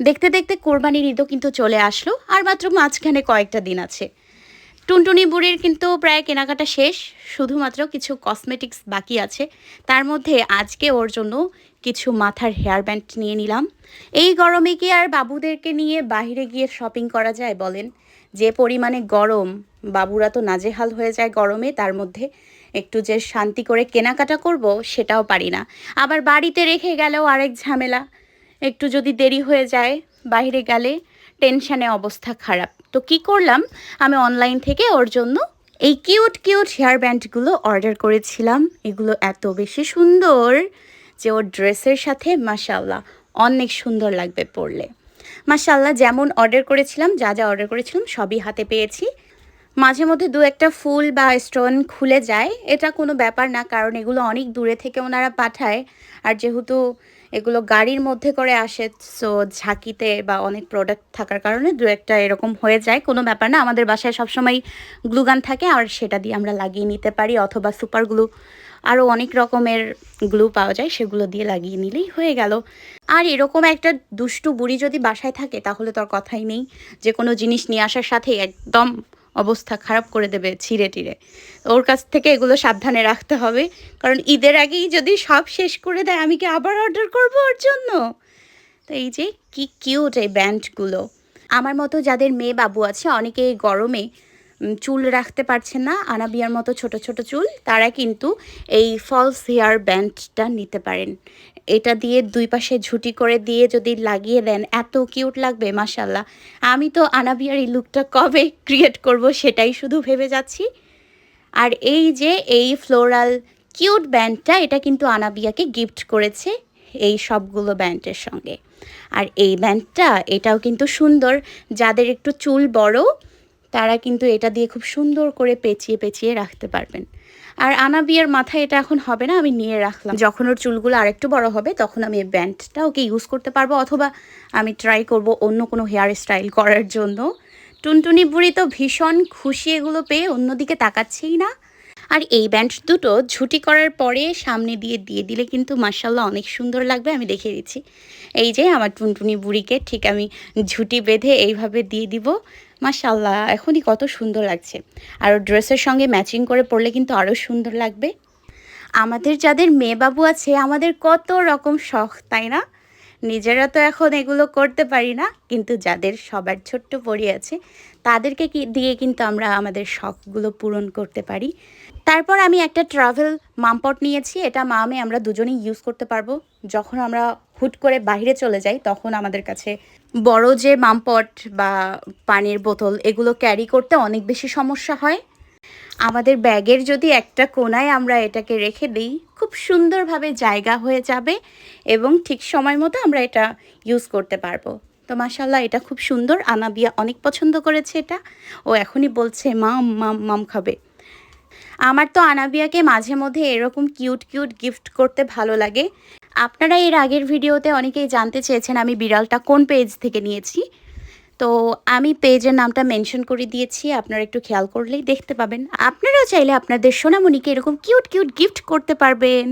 দেখতে দেখতে কোরবানির ঈদও কিন্তু চলে আসলো, আর মাত্র মাঝখানে কয়েকটা দিন আছে। টুনটুনি বুড়ির কিন্তু প্রায় কেনাকাটা শেষ, শুধুমাত্র কিছু কসমেটিক্স বাকি আছে। তার মধ্যে আজকে ওর জন্য কিছু মাথার হেয়ার ব্যান্ড নিয়ে নিলাম। এই গরমে কি আর বাবুদেরকে নিয়ে বাইরে গিয়ে শপিং করা যায় বলেন? যে পরিমাণে গরম, বাবুরা তো নাজেহাল হয়ে যায় গরমে, তার মধ্যে একটু যে শান্তি করে কেনাকাটা করব, সেটাও পারি না। আবার বাড়িতে রেখে গেলেও আরেক ঝামেলা। একটু যদি দেরি হয়ে যায় বাইরে গেলে টেনশানে অবস্থা খারাপ। তো কি করলাম? আমি অনলাইন থেকে ওর জন্য এই কিউট কিউট হেয়ার ব্যান্ডগুলো অর্ডার করেছিলাম। এগুলো এত বেশি সুন্দর যে ওর ড্রেসের সাথে মাসাল্লাহ অনেক সুন্দর লাগবে পরলে। মাসাল্লাহ যেমন অর্ডার করেছিলাম, যা যা অর্ডার করেছিলাম সবই হাতে পেয়েছি। মাঝে মধ্যে দু একটা ফুল বা স্টোন খুলে যায়। এটা কোনো ব্যাপার না, কারণ এগুলো অনেক দূরে থেকে ওনারা পাঠায়। আর যেহেতু এগুলো গাড়ির মধ্যে করে আসে সো ঝাঁকিতে বা অনেক প্রোডাক্ট থাকার কারণে দু একটা এরকম হয়ে যায়। কোনো ব্যাপার না, আমাদের বাসায় সবসময় গ্লুগান থাকে, আর সেটা দিয়ে আমরা লাগিয়ে নিতে পারি, অথবা সুপার গ্লু আরও অনেক রকমের গ্লু পাওয়া যায়, সেগুলো দিয়ে লাগিয়ে নিলেই হয়ে গেল। আর এরকম একটা দুষ্টু বুড়ি যদি বাসায় থাকে, তাহলে তো আর কথাই নেই। যে কোনো জিনিস নিয়ে আসার সাথেই একদম অবস্থা খারাপ করে দেবে ছিঁড়ে টিড়ে। ওর কাছ থেকে এগুলো সাবধানে রাখতে হবে। কারণ ঈদের আগেই যদি সব শেষ করে দেয়, আমি কি আবার অর্ডার করব ওর জন্য? তো এই যে কি কিউট এই ব্যান্ডগুলো। আমার মতো যাদের মেয়ে বাবু আছে অনেকে গরমে চুল রাখতে পারছেন না, আনাবিয়ার মতো ছোট ছোট চুল, তারা কিন্তু এই ফলস হেয়ার ব্যান্ডটা নিতে পারেন। এটা দিয়ে দুই পাশে ঝুটি করে দিয়ে যদি লাগিয়ে দেন, এত কিউট লাগবে মাসাল্লাহ আমি তো আনাবিয়ার এই লুকটা কবে ক্রিয়েট করব সেটাই শুধু ভেবে যাচ্ছি। আর এই যে এই ফ্লোরাল কিউট ব্যান্ডটা এটা কিন্তু আনাবিয়াকে গিফট করেছে এই সবগুলো ব্যান্ডের সঙ্গে। আর এই ব্যান্ডটা, এটাও কিন্তু সুন্দর। যাদের একটু চুল বড় তারা কিন্তু এটা দিয়ে খুব সুন্দর করে পেঁচিয়ে পেঁচিয়ে রাখতে পারবেন। আর আনা আনাবিয়ার মাথায় এটা এখন হবে না, আমি নিয়ে রাখলাম। যখন ওর চুলগুলো আরেকটু বড় হবে, তখন আমি এই ব্যান্ডটা ওকে ইউজ করতে পারব, অথবা আমি ট্রাই করব অন্য কোনো হেয়ার স্টাইল করার জন্য। টুনটুনি বুড়ি তো ভীষণ খুশি এগুলো পেয়ে, অন্যদিকে তাকাচ্ছেই না। আর এই ব্যান্ড দুটো ঝুটি করার পরে সামনে দিয়ে দিয়ে দিলে কিন্তু মার্শাল্লাহ অনেক সুন্দর লাগবে, আমি দেখিয়ে দিচ্ছি। এই যে আমার টুনটুনি বুড়িকে ঠিক আমি ঝুটি বেঁধে এইভাবে দিয়ে দিব। মার্শাল্লাহ এখনই কত সুন্দর লাগছে। আর ড্রেসের সঙ্গে ম্যাচিং করে পরলে কিন্তু আরও সুন্দর লাগবে। আমাদের যাদের মেয়ে বাবু আছে, আমাদের কত রকম শখ, তাই না? নিজেরা তো এখন এগুলো করতে পারি না, কিন্তু যাদের সবার ছোট্ট পরি আছে, তাদেরকে কি, দিয়ে কিন্তু আমরা আমাদের শখগুলো পূরণ করতে পারি। তারপর আমি একটা ট্রাভেল মামপট নিয়েছি, এটা মামে আমরা দুজনেই ইউজ করতে পারব। যখন আমরা হুট করে বাইরে চলে যাই তখন আমাদের কাছে বড় যে মামপট বা পানির বোতল, এগুলো ক্যারি করতে অনেক বেশি সমস্যা হয়। আমাদের ব্যাগের যদি একটা কোনায় আমরা এটাকে রেখে দিই, খুব সুন্দরভাবে জায়গা হয়ে যাবে এবং ঠিক সময় মতো আমরা এটা ইউজ করতে পারব। তো মাসাল্লাহ এটা খুব সুন্দর। আনাবিয়া অনেক পছন্দ করেছে এটা। ও এখনই বলছে মাম মাম মাম খাবে। আমার তো আনাবিয়াকে মাঝে মধ্যে এরকম কিউট কিউট গিফট করতে ভালো লাগে। আপনারা এর আগের ভিডিওতে অনেকেই জানতে চেয়েছেন আমি বিড়ালটা কোন পেজ থেকে নিয়েছি। তো আমি পেজের নামটা মেনশন করে দিয়েছি, আপনারা একটু খেয়াল করলেই দেখতে পাবেন। আপনারাও চাইলে আপনাদের সোনামণিকে এরকম কিউট কিউট গিফট করতে পারবেন।